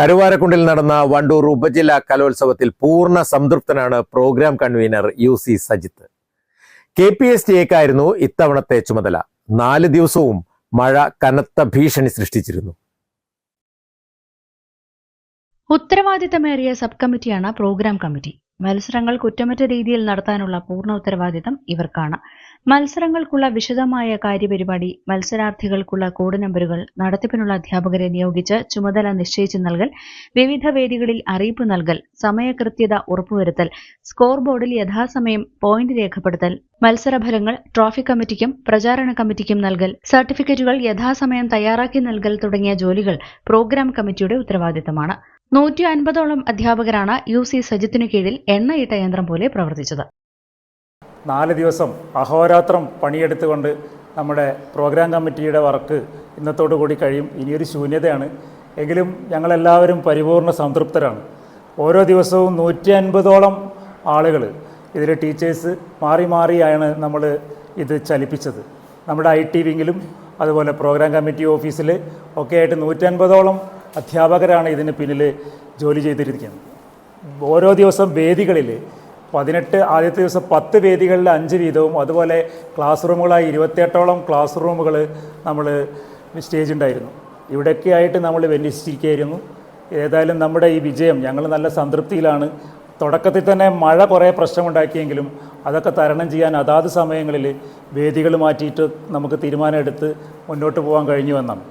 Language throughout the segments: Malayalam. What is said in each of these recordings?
കരുവാരക്കുണ്ടിൽ നടന്ന വണ്ടൂർ ഉപജില്ലാ കലോത്സവത്തിൽ പൂർണ സംതൃപ്തനാണ് programme convener U C Sajith. K P S T എക്കായിരുന്നു ഇത്തവണത്തെ ചുമതല. നാല് ദിവസവും മഴ കനത്ത ഭീഷണി സൃഷ്ടിച്ചിരുന്നു. ഉത്തരവാദിത്തമേറിയ സബ് കമ്മിറ്റിയാണ് പ്രോഗ്രാം കമ്മിറ്റി. മത്സരങ്ങൾ കുറ്റമറ്റ രീതിയിൽ നടത്താനുള്ള പൂർണ ഉത്തരവാദിത്തം ഇവർക്കാണ്. മത്സരങ്ങൾക്കുള്ള വിശദമായ കാര്യപരിപാടി മത്സരാർത്ഥികൾക്കുള്ള കോഡ് നമ്പറുകൾ നടത്തിപ്പിനുള്ള അധ്യാപകരെ നിയോഗിച്ച് ചുമതല നിശ്ചയിച്ചു നൽകൽ വിവിധ വേദികളിൽ അറിയിപ്പ് നൽകൽ സമയകൃത്യത ഉറപ്പുവരുത്തൽ സ്കോർ ബോർഡിൽ യഥാസമയം പോയിന്റ് രേഖപ്പെടുത്തൽ മത്സരഫലങ്ങൾ ട്രോഫി കമ്മിറ്റിക്കും പ്രചാരണ കമ്മിറ്റിക്കും നൽകൽ സർട്ടിഫിക്കറ്റുകൾ യഥാസമയം തയ്യാറാക്കി നൽകൽ തുടങ്ങിയ ജോലികൾ പ്രോഗ്രാം കമ്മിറ്റിയുടെ ഉത്തരവാദിത്തമാണ്. നൂറ്റി അൻപതോളം അധ്യാപകരാണ് യു സി സജിത്തിനു കീഴിൽ എണ്ണയിട്ട യന്ത്രം പോലെ പ്രവർത്തിച്ചത്. നാല് ദിവസം അഹോരാത്രം പണിയെടുത്തുകൊണ്ട് നമ്മുടെ പ്രോഗ്രാം കമ്മിറ്റിയുടെ വർക്ക് ഇന്നത്തോടു കൂടി കഴിയും. ഇനിയൊരു ശൂന്യതയാണ്. എങ്കിലും ഞങ്ങളെല്ലാവരും പരിപൂർണ സംതൃപ്തരാണ്. ഓരോ ദിവസവും നൂറ്റി അൻപതോളം ആളുകൾ ഇതിലെ ടീച്ചേഴ്സ് മാറി മാറിയാണ് നമ്മൾ ഇത് ചലിപ്പിച്ചത്. നമ്മുടെ ഐ ടി വിങ്ങിലും അതുപോലെ പ്രോഗ്രാം കമ്മിറ്റി ഓഫീസിൽ ഒക്കെ ആയിട്ട് നൂറ്റൻപതോളം അധ്യാപകരാണ് ഇതിന് പിന്നിൽ ജോലി ചെയ്തിരിക്കുന്നത്. ഓരോ ദിവസം വേദികളിൽ പതിനെട്ട് ആദ്യത്തെ ദിവസം പത്ത് വേദികളിൽ അഞ്ച് വീതവും അതുപോലെ ക്ലാസ് റൂമുകളായി ഇരുപത്തിയെട്ടോളം ക്ലാസ് റൂമുകൾ നമ്മൾ സ്റ്റേജ് ഉണ്ടായിരുന്നു. ഇവിടെയൊക്കെ ആയിട്ട് നമ്മൾ വിന്യസിച്ചിരിക്കുകയായിരുന്നു. ഏതായാലും നമ്മുടെ ഈ വിജയം ഞങ്ങൾ നല്ല സംതൃപ്തിയിലാണ്. തുടക്കത്തിൽ തന്നെ മഴ കുറേ പ്രശ്നമുണ്ടാക്കിയെങ്കിലും അതൊക്കെ തരണം ചെയ്യാൻ അതാത് സമയങ്ങളിൽ വേദികൾ മാറ്റിയിട്ട് നമുക്ക് തീരുമാനമെടുത്ത് മുന്നോട്ട് പോകാൻ കഴിഞ്ഞു എന്നാണ്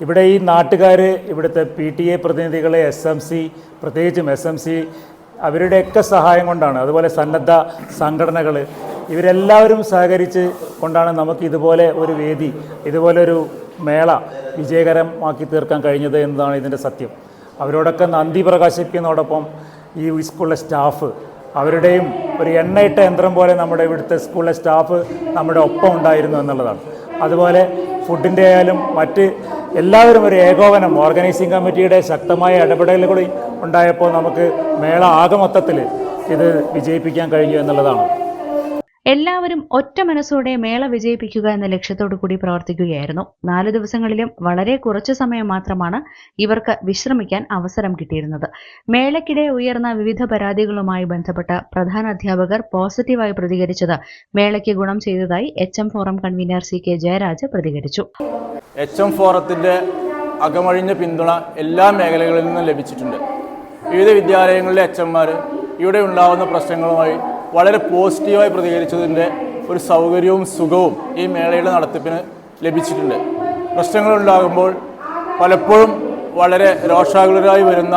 ഇവിടെ ഈ നാട്ടുകാർ ഇവിടുത്തെ പി ടി എ പ്രതിനിധികളെ എസ് എം സി പ്രത്യേകിച്ചും എസ് എം സി അവരുടെയൊക്കെ സഹായം കൊണ്ടാണ്. അതുപോലെ സന്നദ്ധ സംഘടനകൾ ഇവരെല്ലാവരും സഹകരിച്ച് കൊണ്ടാണ് നമുക്ക് ഇതുപോലെ ഒരു വേദി ഇതുപോലെ ഒരു മേള വിജയകരമാക്കി തീർക്കാൻ കഴിഞ്ഞത് എന്നതാണ് ഇതിന്റെ സത്യം. അവരോടൊക്കെ നന്ദി പ്രകാശിപ്പിക്കുന്നതോടൊപ്പം ഈ സ്കൂളിലെ സ്റ്റാഫ് അവരുടെയും ഒരു എണ്ണയിട്ട യന്ത്രം പോലെ നമ്മുടെ ഇവിടുത്തെ സ്കൂളിലെ സ്റ്റാഫ് നമ്മുടെ ഒപ്പം ഉണ്ടായിരുന്നു എന്നുള്ളതാണ്. അതുപോലെ ഫുഡിന്റെ ആയാലും മറ്റ് എല്ലാവരും ഒരു ഏകോപനം. ഓർഗനൈസിംഗ് കമ്മിറ്റിയുടെ ശക്തമായ ഇടപെടലുകൾ ഉണ്ടായപ്പോൾ നമുക്ക് മേള ആകെ മൊത്തത്തിൽ ഇത് വിജയിപ്പിക്കാൻ കഴിഞ്ഞു എന്നുള്ളതാണ്. എല്ലാവരും ഒറ്റ മനസ്സോടെ മേള വിജയിപ്പിക്കുക എന്ന ലക്ഷ്യത്തോടു കൂടി പ്രവർത്തിക്കുകയായിരുന്നു. നാല് ദിവസങ്ങളിലും വളരെ കുറച്ചു സമയം മാത്രമാണ് ഇവർക്ക് വിശ്രമിക്കാൻ അവസരം കിട്ടിയിരുന്നത്. മേളയ്ക്കിടെ ഉയർന്ന വിവിധ പരാതികളുമായി ബന്ധപ്പെട്ട പ്രധാന അധ്യാപകർ പോസിറ്റീവായി പ്രതികരിച്ചത് മേളയ്ക്ക് ഗുണം ചെയ്തതായി H M forum convener C K Jayaraj പ്രതികരിച്ചു. എച്ച് എം ഫോറത്തിന്റെ അകമഴിഞ്ഞ പിന്തുണ എല്ലാ മേഖലകളിൽ നിന്നും ലഭിച്ചിട്ടുണ്ട്. വിവിധ വിദ്യാലയങ്ങളിലെ എച്ച് എംമാർ ഇവിടെ ഉണ്ടാകുന്ന പ്രശ്നങ്ങളുമായി വളരെ പോസിറ്റീവായി പ്രതികരിച്ചതിന്റെ ഒരു സൗകര്യവും സുഖവും ഈ മേളയുടെ നടത്തിപ്പിന് ലഭിച്ചിട്ടുണ്ട്. പ്രശ്നങ്ങളുണ്ടാകുമ്പോൾ പലപ്പോഴും വളരെ രോഷാകുലരായി വരുന്ന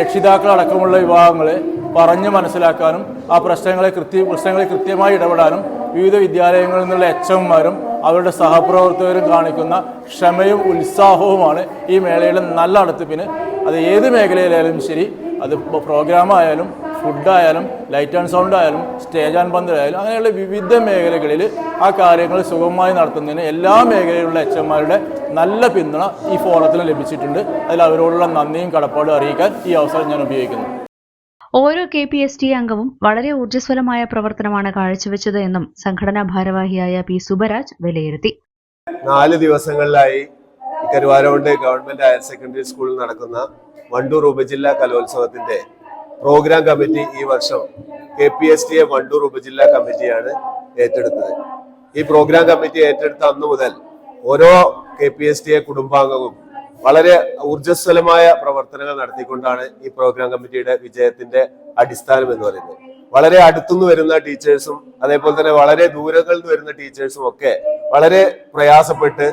രക്ഷിതാക്കളടക്കമുള്ള വിഭാഗങ്ങളെ പറഞ്ഞ് മനസ്സിലാക്കാനും ആ പ്രശ്നങ്ങളെ കൃത്യ പ്രശ്നങ്ങളെ കൃത്യമായി ഇടപെടാനും വിവിധ വിദ്യാലയങ്ങളിൽ നിന്നുള്ള എച്ച് എംമാരും അവരുടെ സഹപ്രവർത്തകരും കാണിക്കുന്ന ക്ഷമയും ഉത്സാഹവുമാണ് ഈ മേളയുടെ നല്ല നടത്തിപ്പിന്. അത് ഏത് മേഖലയിലായാലും ശരി അത് പ്രോഗ്രാം ആയാലും ഫുഡായാലും ലൈറ്റ് ആൻഡ് സൗണ്ട് ആയാലും സ്റ്റേജ് ആൻഡ് പന്തലായാലും അങ്ങനെയുള്ള വിവിധ മേഖലകളിൽ ആ കാര്യങ്ങൾ സുഗമമായി നടത്തുന്നതിന് എല്ലാ മേഖലയിലുള്ള എച്ച് നല്ല പിന്തുണ ഈ ഫോറത്തിന് ലഭിച്ചിട്ടുണ്ട്. അതിൽ അവരോടുള്ള നന്ദിയും കടപ്പാടും അറിയിക്കാൻ ഈ അവസരം ഞാൻ ഉപയോഗിക്കുന്നു. ഓരോ കെ പി എസ് ടി അംഗവും വളരെ ഊർജസ്വലമായ പ്രവർത്തനമാണ് കാഴ്ചവെച്ചത് എന്നും സംഘടനാ ഭാരവാഹിയായ പി സുബരാജ് വിലയിരുത്തി. നാല് ദിവസങ്ങളിലായി കരുവാരോണ്ട് ഗവൺമെന്റ് ഹയർ സെക്കൻഡറി സ്കൂളിൽ നടക്കുന്ന വണ്ടൂർ ഉപജില്ലാ കലോത്സവത്തിന്റെ പ്രോഗ്രാം കമ്മിറ്റി ഈ വർഷം K P S T Wandoor ഉപജില്ലാ കമ്മിറ്റിയാണ് ഏറ്റെടുത്തത്. ഈ പ്രോഗ്രാം കമ്മിറ്റി ഏറ്റെടുത്ത അന്നു മുതൽ ഓരോ K P S T A കുടുംബാംഗവും വളരെ ഊർജസ്വലമായ പ്രവർത്തനങ്ങൾ നടത്തിക്കൊണ്ടാണ് ഈ പ്രോഗ്രാം കമ്മിറ്റിയുടെ വിജയത്തിന്റെ അടിസ്ഥാനം എന്ന് പറയുന്നത്. വളരെ അടുത്തുനിന്ന് വരുന്ന ടീച്ചേഴ്സും അതേപോലെ തന്നെ വളരെ ദൂരങ്ങളിൽ നിന്ന് വരുന്ന ടീച്ചേഴ്സും ഒക്കെ വളരെ പ്രയാസപ്പെട്ട്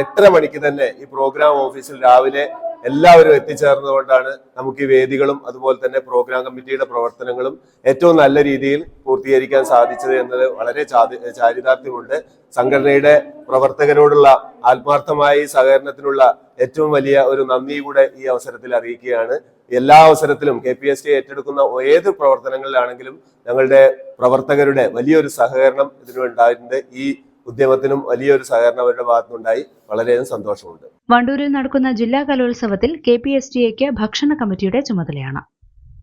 എത്ര മണിക്ക് തന്നെ ഈ പ്രോഗ്രാം ഓഫീസിൽ രാവിലെ എല്ലാവരും എത്തിച്ചേർന്നുകൊണ്ടാണ് നമുക്ക് ഈ വേദികളും അതുപോലെ തന്നെ പ്രോഗ്രാം കമ്മിറ്റിയുടെ പ്രവർത്തനങ്ങളും ഏറ്റവും നല്ല രീതിയിൽ പൂർത്തീകരിക്കാൻ സാധിച്ചത് എന്നത് വളരെ ചാരിതാർത്ഥ്യമുണ്ട്. സംഘടനയുടെ പ്രവർത്തകരോടുള്ള ആത്മാർത്ഥമായ സഹകരണത്തിനുള്ള ഏറ്റവും വലിയ ഒരു നന്ദി കൂടെ ഈ അവസരത്തിൽ അറിയിക്കുകയാണ്. എല്ലാ അവസരത്തിലും കെ പി എസ് ടി ഏറ്റെടുക്കുന്ന ഏത് പ്രവർത്തനങ്ങളിലാണെങ്കിലും ഞങ്ങളുടെ പ്രവർത്തകരുടെ വലിയൊരു സഹകരണം ഇതിനുണ്ടായിട്ടുണ്ട്. ഈ ഉദ്യമത്തിനും വലിയൊരു സഹകരണം അവരുടെ ഭാഗത്തുനിന്നുണ്ടായി. വളരെയധികം സന്തോഷമുണ്ട്. വണ്ടൂരിൽ നടക്കുന്ന ജില്ലാ കലോത്സവത്തിൽ കെ പി എസ് ടി എക്ക് ഭക്ഷണ കമ്മിറ്റിയുടെ ചുമതലയാണ്.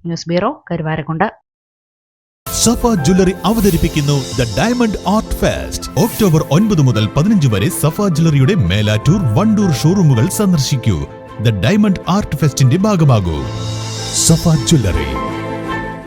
News bureau Karuvarakundu Safa jewellery അവതരിപ്പിക്കുന്നു the diamond art fest. October ഒൻപത് മുതൽ പതിനഞ്ച് വരെ സഫ ജ്വല്ലറിയുടെ മേലാറ്റൂർ വണ്ടൂർ ഷോറൂമുകൾ സന്ദർശിക്കൂ. ദ ഡയമണ്ട് ആർട്ട് ഫെസ്റ്റിന്റെ ഭാഗമാകൂ. സഫ ജ്വല്ലറി.